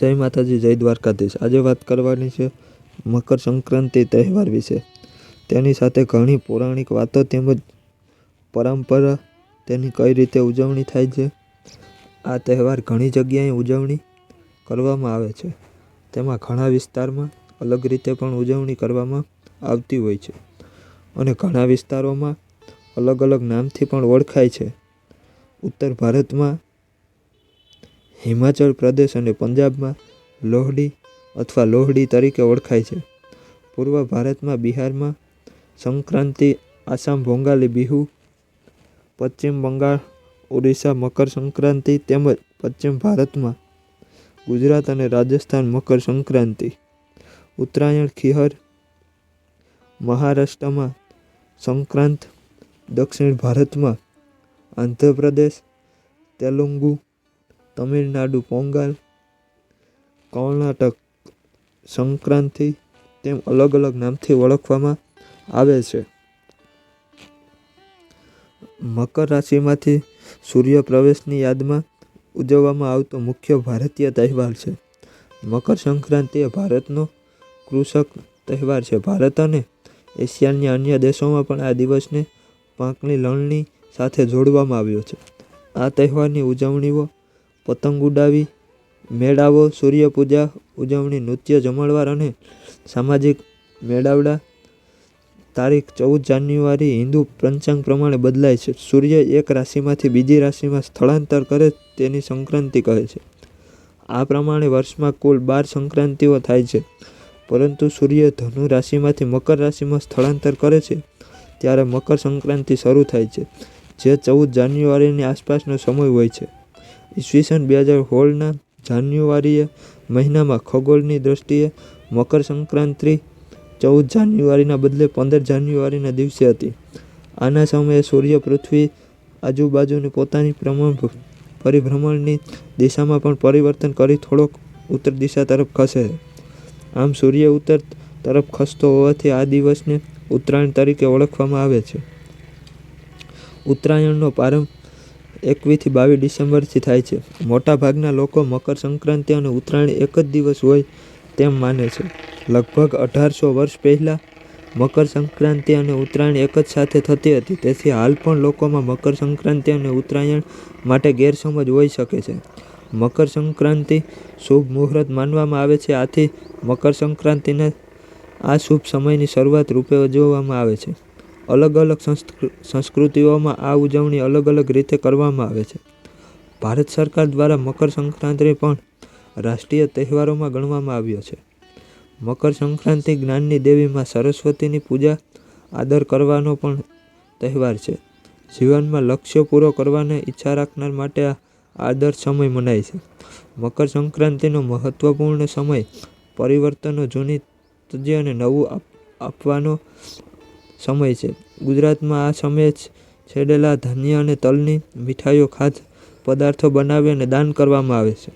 જય માતાજી, જય દ્વારકાધીશ. આજે વાત કરવાની છે મકર સંક્રાંતિ તહેવાર વિશે. તેની સાથે ઘણી પૌરાણિક વાતો તેમજ પરંપરા તેની કઈ રીતે ઉજવણી થાય છે, આ તહેવાર ઘણી જગ્યાએ ઉજવણી કરવામાં આવે છે. તેમાં ઘણા વિસ્તારમાં અલગ રીતે પણ ઉજવણી કરવામાં આવતી હોય છે અને ઘણા વિસ્તારોમાં અલગ અલગ નામથી પણ ઓળખાય છે. ઉત્તર ભારતમાં હિમાચલ પ્રદેશ અને પંજાબમાં લોહડી અથવા લોહડી તરીકે ઓળખાય છે. પૂર્વ ભારતમાં બિહારમાં સંક્રાંતિ, આસામ, ભોંગાલી, બિહુ, પશ્ચિમ બંગાળ, ઓડિશા, મકર સંક્રાંતિ તેમજ પશ્ચિમ ભારતમાં ગુજરાત અને રાજસ્થાન મકર સંક્રાંતિ. ઉત્તરાયણ, ખીહર, મહારાષ્ટ્રમાં સંક્રાંત, દક્ષિણ ભારતમાં આંધ્રપ્રદેશ, તેલુગુ તમિલનાડુ પોંગલ, કર્ણાટક સંક્રાંતિ તેમ અલગ અલગ નામથી ઓળખવામાં આવે છે. મકર રાશિમાંથી સૂર્ય પ્રવેશની યાદમાં ઉજવવામાં આવતો મુખ્ય ભારતીય તહેવાર છે. મકર સંક્રાંતિ એ ભારતનો કૃષક તહેવાર છે. ભારત અને એશિયાના અન્ય દેશોમાં પણ આ દિવસને પાકની લણણી સાથે જોડવામાં આવ્યો છે. આ તહેવારની ઉજવણીઓ પતંગ ઉડાવી, મેળાઓ, સૂર્યપૂજા, ઉજવણી, નૃત્ય જમણવાર અને સામાજિક મેળાવડા. તારીખ ચૌદ જાન્યુઆરી હિન્દુ પંચાંગ પ્રમાણે બદલાય છે. સૂર્ય એક રાશિમાંથી બીજી રાશિમાં સ્થળાંતર કરે તેની સંક્રાંતિ કહે છે. આ પ્રમાણે વર્ષમાં કુલ બાર સંક્રાંતિઓ થાય છે. પરંતુ સૂર્ય ધનુ રાશિમાંથી મકર રાશિમાં સ્થળાંતર કરે છે ત્યારે મકર સંક્રાંતિ શરૂ થાય છે, જે ચૌદ જાન્યુઆરીની આસપાસનો સમય હોય છે. ઈસવીસન બે હજાર સોળના જાન્યુઆરીએ મહિનામાં ખગોળની દૃષ્ટિએ મકર સંક્રાંતિ ચૌદ જાન્યુઆરીના બદલે પંદર જાન્યુઆરીના દિવસે હતી. આના સમયે સૂર્ય પૃથ્વી આજુબાજુની પોતાની પ્રમાણ પરિભ્રમણની દિશામાં પણ પરિવર્તન કરી થોડોક ઉત્તર દિશા તરફ ખસે. આમ સૂર્ય ઉત્તર તરફ ખસતો હોવાથી આ દિવસને ઉત્તરાયણ તરીકે ઓળખવામાં આવે છે. ઉત્તરાયણનો પ્રારંભ એકવીસથી બાવીસ ડિસેમ્બરથી થાય છે. મોટાભાગના લોકો મકર સંક્રાંતિ અને ઉત્તરાયણ એક જ દિવસ હોય તેમ માને છે. લગભગ અઢારસો વર્ષ પહેલાં મકર સંક્રાંતિ અને ઉત્તરાયણ એક જ સાથે થતી હતી. તેથી હાલ પણ લોકોમાં મકર સંક્રાંતિ અને ઉત્તરાયણ માટે ગેરસમજ હોઈ શકે છે. મકર સંક્રાંતિ શુભ મુહૂર્ત માનવામાં આવે છે. આથી મકર સંક્રાંતિને આ શુભ સમયની શરૂઆત રૂપે ઉજવવામાં આવે છે. અલગ અલગ સંસ્કૃતિઓમાં આ ઉજવણી અલગ અલગ રીતે કરવામાં આવે છે. ભારત સરકાર દ્વારા મકર સંક્રાંતિ પણ રાષ્ટ્રીય તહેવારોમાં ગણવામાં આવ્યો છે. મકર સંક્રાંતિ જ્ઞાનની દેવીમાં સરસ્વતીની પૂજા, આદર કરવાનો પણ તહેવાર છે. જીવનમાં લક્ષ્યો પૂરો કરવાની ઈચ્છા રાખનાર માટે આ આદર્શ સમય મનાય છે. મકર સંક્રાંતિનો મહત્વપૂર્ણ સમય પરિવર્તનો, જૂની તજે અને નવું આપવાનો સમય છે. ગુજરાતમાં આ સમયે છેડેલા ધાન્ય અને તલની મીઠાઈઓ ખાદ્ય પદાર્થો બનાવી અને દાન કરવામાં આવે છે.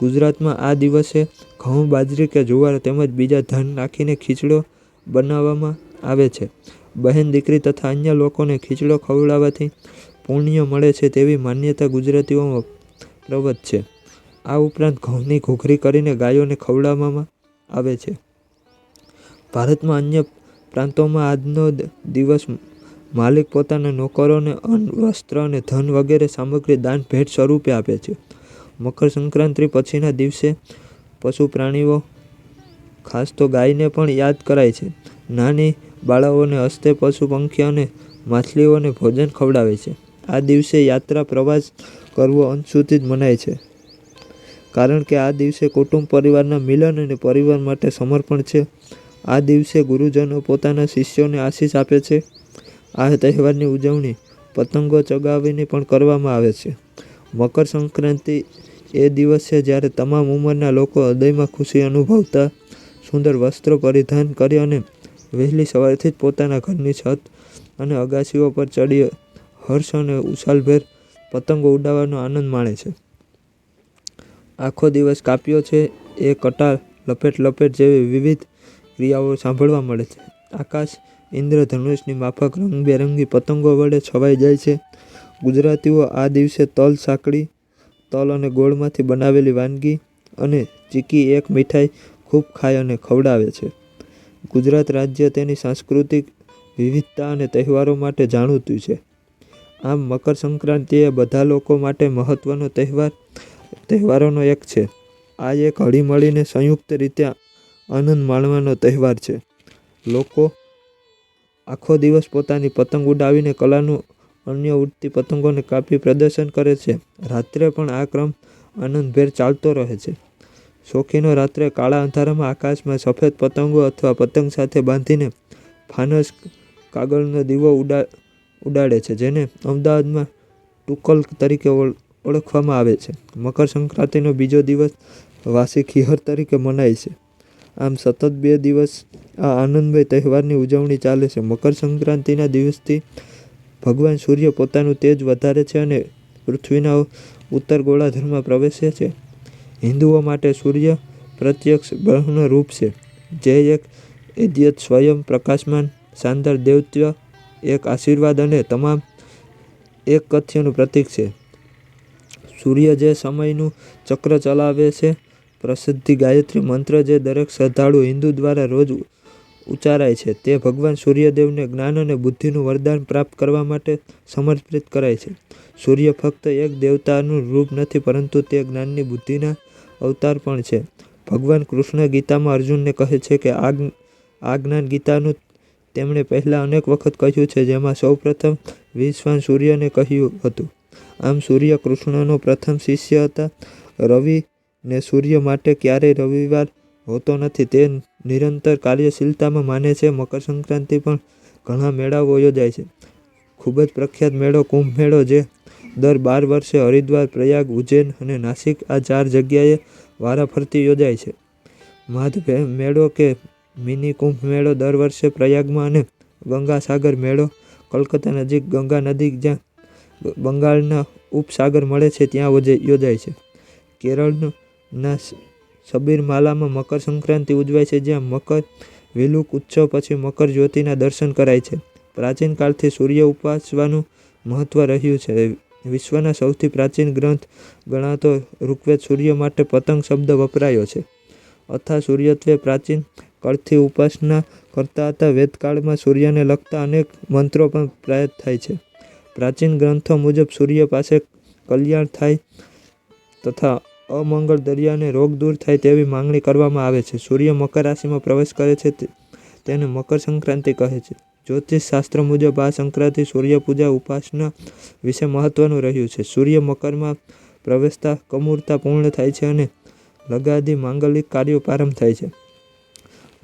ગુજરાતમાં આ દિવસે ઘઉં, બાજરી કે જુવાર તેમજ બીજા ધાન નાખીને ખીચડો બનાવવામાં આવે છે. બહેન, દીકરી તથા અન્ય લોકોને ખીચડો ખવડાવવાથી પુણ્ય મળે છે તેવી માન્યતા ગુજરાતીઓમાં પ્રવત છે. આ ઉપરાંત ઘઉંની ઘૂઘરી કરીને ગાયોને ખવડાવવામાં આવે છે. ભારતમાં અન્ય પ્રાંતોમાં આજનો દિવસ માલિક પોતાના નોકરોને અન્ન, વસ્ત્ર અને ધન વગેરે સામગ્રી, દાન, ભેટ સ્વરૂપે આપે છે. મકર સંક્રાંતિ પછીના દિવસે પશુ પ્રાણીઓ, ખાસ તો ગાયને પણ યાદ કરાય છે. નાની બાળાઓને હસ્તે પશુ પંખી અને માછલીઓને ભોજન ખવડાવે છે. આ દિવસે યાત્રા પ્રવાસ કરવો અંત જ મનાય છે. કારણ કે આ દિવસે કુટુંબ, પરિવારના મિલન અને પરિવાર માટે સમર્પણ છે. આ દિવસે ગુરુજનો પોતાના શિષ્યોને આશીષ આપે છે. આ તહેવારની ઉજવણી પતંગો ચગાવીને પણ કરવામાં આવે છે. મકર સંક્રાંતિ એ દિવસ છે જ્યારે તમામ ઉંમરના લોકો હૃદયમાં ખુશી અનુભવતા, સુંદર વસ્ત્રો પરિધાન કરી અને વહેલી સવારથી જ પોતાના ઘરની છત અને અગાશીઓ પર ચડી હર્ષ અને ઉછાલભેર પતંગો ઉડાવવાનો આનંદ માણે છે. આખો દિવસ કાપ્યો છે. એ કટાર લપેટ લપેટ જેવી વિવિધ ક્રિયાઓ સાંભળવા મળે છે. આકાશ ઇન્દ્રધનુષની માફક રંગબેરંગી પતંગો વડે છવાઈ જાય છે. ગુજરાતીઓ આ દિવસે તલ સાંકળી, તલ અને ગોળમાંથી બનાવેલી વાનગી અને ચીકી એક મીઠાઈ ખૂબ ખાય અને ખવડાવે છે. ગુજરાત રાજ્ય તેની સાંસ્કૃતિક વિવિધતા અને તહેવારો માટે જાણીતું છે. આમ મકર સંક્રાંતિ બધા લોકો માટે મહત્ત્વનો તહેવાર, તહેવારોનો એક છે. આ એક હળીમળીને સંયુક્ત રીતે આનંદ માણવાનો તહેવાર છે. લોકો આખો દિવસ પોતાની પતંગ ઉડાવીને કલાનું અન્ય ઉડતી પતંગોને કાપી પ્રદર્શન કરે છે. રાત્રે પણ આ ક્રમ આનંદભેર ચાલતો રહે છે. શોખીનો રાત્રે કાળા અંધારામાં આકાશમાં સફેદ પતંગો અથવા પતંગ સાથે બાંધીને ફાનસ કાગળનો દીવો ઉડા, ઉડાડે છે, જેને અમદાવાદમાં ટુકલ તરીકે ઓળખવામાં આવે છે. મકર સંક્રાંતિનો બીજો દિવસ વાસી ખીહર તરીકે મનાય છે. આમ સતત બે દિવસ આ આનંદમય તહેવારની ઉજવણી ચાલે છે. મકર સંક્રાંતિના દિવસથી ભગવાન સૂર્ય પોતાનું તેજ વધારે છે અને પૃથ્વીના ઉત્તર ગોળાર્ધમાં પ્રવેશે છે. હિન્દુઓ માટે સૂર્ય પ્રત્યક્ષ ગ્રહનું રૂપ છે. જે એક એદ્યત સ્વયં પ્રકાશમાન, શાનદાર દૈત્ય એક આશીર્વાદ અને તમામ એક કથ્યનું પ્રતીક છે. સૂર્ય જે સમયનું ચક્ર ચલાવે છે પ્રસિદ્ધિ ગાયત્રી મંત્ર જે દરેક શ્રદ્ધાળુ હિન્દુ દ્વારા રોજ ઉચ્ચારાય છે, તે ભગવાન સૂર્યદેવને જ્ઞાન અને બુદ્ધિનું વરદાન પ્રાપ્ત કરવા માટે સમર્પિત કરાય છે. સૂર્ય ફક્ત એક દેવતાનું રૂપ નથી, પરંતુ તે જ્ઞાનની બુદ્ધિના અવતાર પણ છે. ભગવાન કૃષ્ણ ગીતામાં અર્જુનને કહે છે કે, આ આ જ્ઞાન ગીતાનું તેમણે પહેલાં અનેક વખત કહ્યું છે, જેમાં સૌપ્રથમ વિશ્વાન સૂર્યને કહ્યું હતું. આમ સૂર્ય કૃષ્ણનો પ્રથમ શિષ્ય હતા રવિ ને સૂર્ય માટે ક્યારેય રવિવાર હોતો નથી. તે નિરંતર કાર્યશીલતામાં માને છે. મકર સંક્રાંતિ પણ ઘણા મેળાઓ યોજાય છે. ખૂબ જ પ્રખ્યાત મેળો કુંભ મેળો જે દર બાર વર્ષે હરિદ્વાર, પ્રયાગ, ઉજ્જૈન અને નાસિક આ ચાર જગ્યાએ વારાફરતી યોજાય છે. માધ મેળો કે મિની કુંભ મેળો દર વર્ષે પ્રયાગમાં અને ગંગાસાગર મેળો કલકત્તા નજીક ગંગા નદી જ્યાં બંગાળના ઉપસાગર મળે છે, ત્યાં યોજાય છે. કેરળના સબરીમાલામાં મકર સંક્રાંતિ ઉજવાય છે, જ્યાં મકર વિલુક ઉત્સવ પછી મકર જ્યોતિના દર્શન કરાય છે. પ્રાચીન કાળથી સૂર્ય ઉપાસવાનું મહત્વ રહ્યું છે. વિશ્વના સૌથી પ્રાચીન ગ્રંથ ગણાતો ઋગ્વેદ સૂર્ય માટે પતંગ શબ્દ વપરાયો છે. અથા સૂર્યત્વે પ્રાચીન કાળથી ઉપાસના કરતા હતા. વેદકાળમાં સૂર્યને લગતા અનેક મંત્રો પણ પ્રયાત થાય છે. પ્રાચીન ગ્રંથો મુજબ સૂર્ય પાસે કલ્યાણ થાય તથા અમંગળ દરિયાને રોગ દૂર થાય તેવી માંગણી કરવામાં આવે છે. સૂર્ય મકર રાશિમાં પ્રવેશ કરે છે તેને મકર સંક્રાંતિ કહે છે. જ્યોતિષ શાસ્ત્ર મુજબ આ સંક્રાંતિ સૂર્ય પૂજા ઉપાસના વિશે મહત્વનું રહ્યું છે. સૂર્ય મકરમાં પ્રવેશતા કમૂરતા પૂર્ણ થાય છે અને લગાદી માંગલિક કાર્યો પ્રારંભ થાય છે.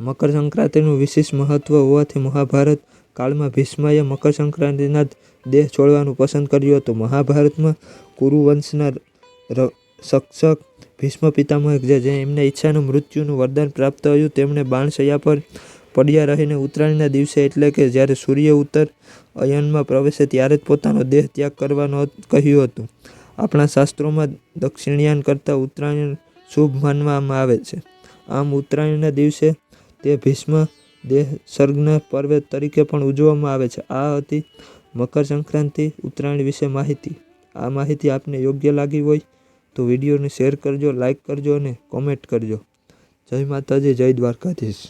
મકર સંક્રાંતિનું વિશેષ મહત્વ હોવાથી મહાભારત કાળમાં ભીષ્મએ મકર સંક્રાંતિના દેહ છોડવાનું પસંદ કર્યું હતું. મહાભારતમાં કુરુવંશના શિક્ષક ભીષ્મ પિતામહ જે એમને ઈચ્છાનું મૃત્યુનું વરદાન પ્રાપ્ત થયું, તેમણે બાણશૈયા પર પડ્યા રહીને ઉત્તરાયણના દિવસે એટલે કે જ્યારે સૂર્ય ઉત્તર અયનમાં પ્રવેશે ત્યારે જ પોતાનો દેહ ત્યાગ કરવાનો કહ્યું હતું. આપણા શાસ્ત્રોમાં દક્ષિણયાન કરતાં ઉત્તરાયણ શુભ માનવામાં આવે છે. આમ ઉત્તરાયણના દિવસે તે ભીષ્મ દેહ સર્ગના પર્વ તરીકે પણ ઉજવવામાં આવે છે. આ હતી મકર સંક્રાંતિ ઉત્તરાયણ વિશે માહિતી. આ માહિતી આપને યોગ્ય લાગી હોય તો વિડીયોને શેર કરજો લાઇક કરજો અને કોમેન્ટ કરજો. જય માતાજી જય દ્વારકાધીશ.